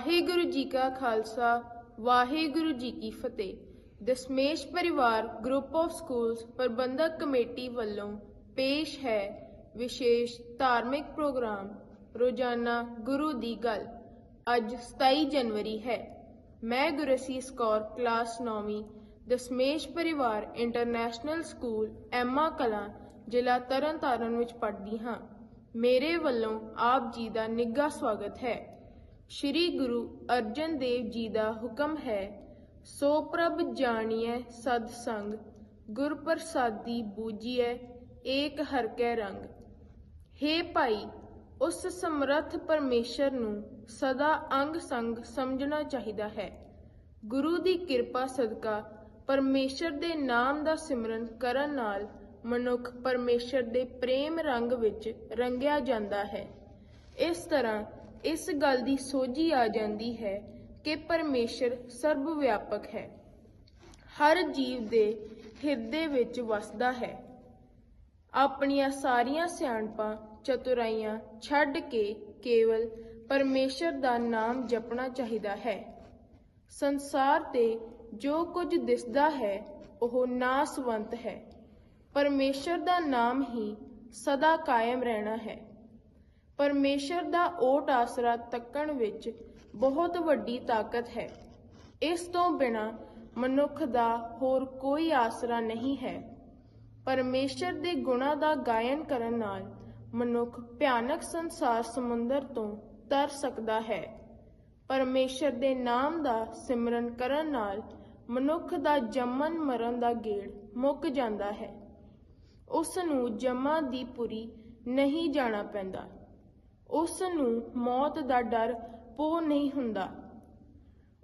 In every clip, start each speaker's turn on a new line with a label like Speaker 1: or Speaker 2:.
Speaker 1: ਵਾਹਿਗੁਰੂ ਜੀ ਕਾ ਖਾਲਸਾ, ਵਾਹਿਗੁਰੂ ਜੀ ਕੀ ਫਤਿਹ। Dashmesh Parivar group of schools Parbandhak committee ਵੱਲੋਂ ਪੇਸ਼ ਹੈ ਵਿਸ਼ੇਸ਼ ਧਾਰਮਿਕ ਪ੍ਰੋਗਰਾਮ, ਰੋਜ਼ਾਨਾ ਗੁਰੂ ਦੀ ਗੱਲ। ਅੱਜ 27 ਜਨਵਰੀ ਹੈ। ਮੈਂ ਗੁਰਸੀਸ ਕੌਰ, ਕਲਾਸ 9ਵੀਂ Dasmesh Parivar international school, Emma Kalan, ਜ਼ਿਲ੍ਹਾ ਤਰਨਤਾਰਨ ਵਿੱਚ ਪੜ੍ਹਦੀ ਹਾਂ। ਮੇਰੇ ਵੱਲੋਂ ਆਪ ਜੀ ਦਾ ਨਿੱਘਾ ਸਵਾਗਤ ਹੈ। ਸ਼੍ਰੀ ਗੁਰੂ ਅਰਜਨ ਦੇਵ ਜੀ ਦਾ ਹੁਕਮ ਹੈ, ਸੋ ਪ੍ਰਭ ਜਾਣੀਐ ਸਦ ਸੰਗ ਗੁਰ ਪ੍ਰਸਾਦੀ ਬੂਜੀਐ ਏਕ ਹਰ ਕੈ ਰੰਗ। ਹੇ ਭਾਈ, ਉਸ ਸਮਰੱਥ ਪਰਮੇਸ਼ਰ ਨੂੰ ਸਦਾ ਅੰਗ ਸੰਗ ਸਮਝਣਾ ਚਾਹੀਦਾ ਹੈ। ਗੁਰੂ ਦੀ ਕਿਰਪਾ ਸਦਕਾ ਪਰਮੇਸ਼ਰ ਦੇ ਨਾਮ ਦਾ ਸਿਮਰਨ ਕਰਨ ਨਾਲ ਮਨੁੱਖ ਪਰਮੇਸ਼ਰ ਦੇ ਪ੍ਰੇਮ ਰੰਗ ਵਿੱਚ ਰੰਗਿਆ ਜਾਂਦਾ ਹੈ। ਇਸ ਤਰ੍ਹਾਂ ਇਸ ਗੱਲ ਦੀ ਸੋਝੀ ਆ ਜਾਂਦੀ ਹੈ ਕਿ ਪਰਮੇਸ਼ਰ ਸਰਬ ਵਿਆਪਕ ਹੈ। ਹਰ ਜੀਵ ਦੇ ਹਿਰਦੇ ਵਿੱਚ ਵਸਦਾ ਹੈ। ਆਪਣੀਆਂ ਸਾਰੀਆਂ ਸਿਆਣਪਾਂ, ਚਤੁਰਾਈਆਂ ਛੱਡ ਕੇ ਕੇਵਲ ਪਰਮੇਸ਼ਰ ਦਾ ਨਾਮ ਜਪਣਾ ਚਾਹੀਦਾ ਹੈ। ਸੰਸਾਰ ਤੇ ਜੋ ਕੁਝ ਦਿਸਦਾ ਹੈ, ਉਹ ਨਾਸਵੰਤ ਹੈ। ਪਰਮੇਸ਼ਰ ਦਾ ਨਾਮ ਹੀ ਸਦਾ ਕਾਇਮ ਰਹਿਣਾ ਹੈ। ਪਰਮੇਸ਼ਰ ਦਾ ਓਟ ਆਸਰਾ ਤੱਕਣ ਵਿੱਚ ਬਹੁਤ ਵੱਡੀ ਤਾਕਤ ਹੈ। ਇਸ ਤੋਂ ਬਿਨਾ ਮਨੁੱਖ ਦਾ ਹੋਰ ਕੋਈ ਆਸਰਾ ਨਹੀਂ ਹੈ। ਪਰਮੇਸ਼ਰ ਦੇ ਗੁਣਾਂ ਦਾ ਗਾਇਨ ਕਰਨ ਨਾਲ ਮਨੁੱਖ ਭਿਆਨਕ ਸੰਸਾਰ ਸਮੁੰਦਰ ਤੋਂ ਤਰ ਸਕਦਾ ਹੈ। ਪਰਮੇਸ਼ਰ ਦੇ ਨਾਮ ਦਾ ਸਿਮਰਨ ਕਰਨ ਨਾਲ ਮਨੁੱਖ ਦਾ ਜੰਮਨ ਮਰਨ ਦਾ ਗੇੜ ਮੁੱਕ ਜਾਂਦਾ ਹੈ। ਉਸ ਨੂੰ ਜਮਾ ਦੀ ਪੁਰੀ ਨਹੀਂ ਜਾਣਾ ਪੈਂਦਾ। ਉਸ ਨੂੰ ਮੌਤ ਦਾ ਡਰ ਪੋ ਨਹੀਂ ਹੁੰਦਾ।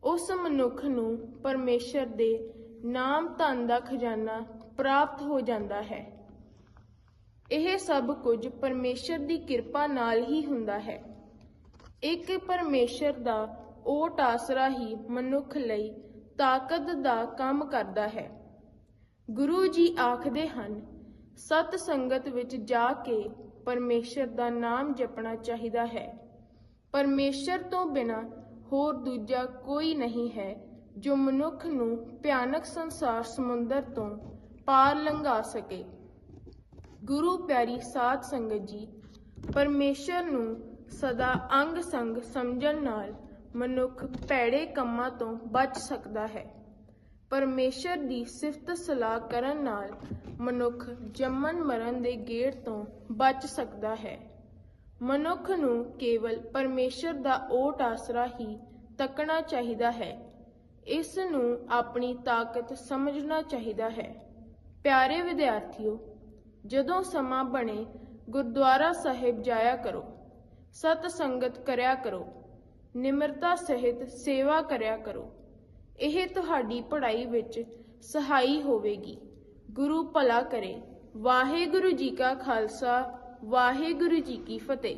Speaker 1: ਉਸ ਮਨੁੱਖ ਨੂੰ ਪਰਮੇਸ਼ਰ ਦੇ ਨਾਮ ਧਨ ਦਾ ਖਜ਼ਾਨਾ ਪ੍ਰਾਪਤ ਹੋ ਜਾਂਦਾ ਹੈ। ਇਹ ਸਭ ਕੁਝ ਪਰਮੇਸ਼ਰ ਦੀ ਕਿਰਪਾ ਨਾਲ ਹੀ ਹੁੰਦਾ ਹੈ। ਇੱਕ ਪਰਮੇਸ਼ਰ ਦਾ ਓਟ ਆਸਰਾ ਹੀ ਮਨੁੱਖ ਲਈ ਤਾਕਤ ਦਾ ਕੰਮ ਕਰਦਾ ਹੈ। ਗੁਰੂ ਜੀ ਆਖਦੇ ਹਨ, ਸਤ ਸੰਗਤ ਵਿੱਚ ਜਾ ਕੇ ਪਰਮੇਸ਼ਰ ਦਾ ਨਾਮ ਜਪਣਾ ਚਾਹੀਦਾ ਹੈ। ਪਰਮੇਸ਼ਰ ਤੋਂ ਬਿਨਾ ਹੋਰ ਦੂਜਾ ਕੋਈ ਨਹੀਂ ਹੈ ਜੋ ਮਨੁੱਖ ਨੂੰ ਭਿਆਨਕ ਸੰਸਾਰ ਸਮੁੰਦਰ ਤੋਂ ਪਾਰ ਲੰਘਾ ਸਕੇ। ਗੁਰੂ ਪਿਆਰੀ ਸਾਧ ਸੰਗਤ ਜੀ, ਪਰਮੇਸ਼ਰ ਨੂੰ ਸਦਾ ਅੰਗ ਸੰਗ ਸਮਝਣ ਨਾਲ ਮਨੁੱਖ ਭੈੜੇ ਕੰਮਾਂ ਤੋਂ ਬਚ ਸਕਦਾ ਹੈ। ਪਰਮੇਸ਼ਰ ਦੀ ਸਿਫਤ ਸਲਾਹ ਕਰਨ ਨਾਲ ਮਨੁੱਖ ਜੰਮਣ ਮਰਨ ਦੇ ਗੇੜ ਤੋਂ ਬਚ ਸਕਦਾ ਹੈ। ਮਨੁੱਖ ਨੂੰ ਕੇਵਲ ਪਰਮੇਸ਼ਰ ਦਾ ਓਟ ਆਸਰਾ ਹੀ ਤੱਕਣਾ ਚਾਹੀਦਾ ਹੈ। ਇਸ ਨੂੰ ਆਪਣੀ ਤਾਕਤ ਸਮਝਣਾ ਚਾਹੀਦਾ ਹੈ। ਪਿਆਰੇ ਵਿਦਿਆਰਥੀਓ, ਜਦੋਂ ਸਮਾਂ ਬਣੇ, ਗੁਰਦੁਆਰਾ ਸਾਹਿਬ ਜਾਇਆ ਕਰੋ। ਸਤ ਸੰਗਤ ਕਰਿਆ ਕਰੋ। ਨਿਮਰਤਾ ਸਹਿਤ ਸੇਵਾ ਕਰਿਆ ਕਰੋ। ਇਹ ਤੁਹਾਡੀ ਪੜ੍ਹਾਈ ਵਿੱਚ ਸਹਾਈ ਹੋਵੇਗੀ। ਗੁਰੂ ਭਲਾ ਕਰੇ। ਵਾਹਿਗੁਰੂ ਜੀ ਕਾ ਖਾਲਸਾ, ਵਾਹਿਗੁਰੂ ਜੀ ਕੀ ਫਤਿਹ।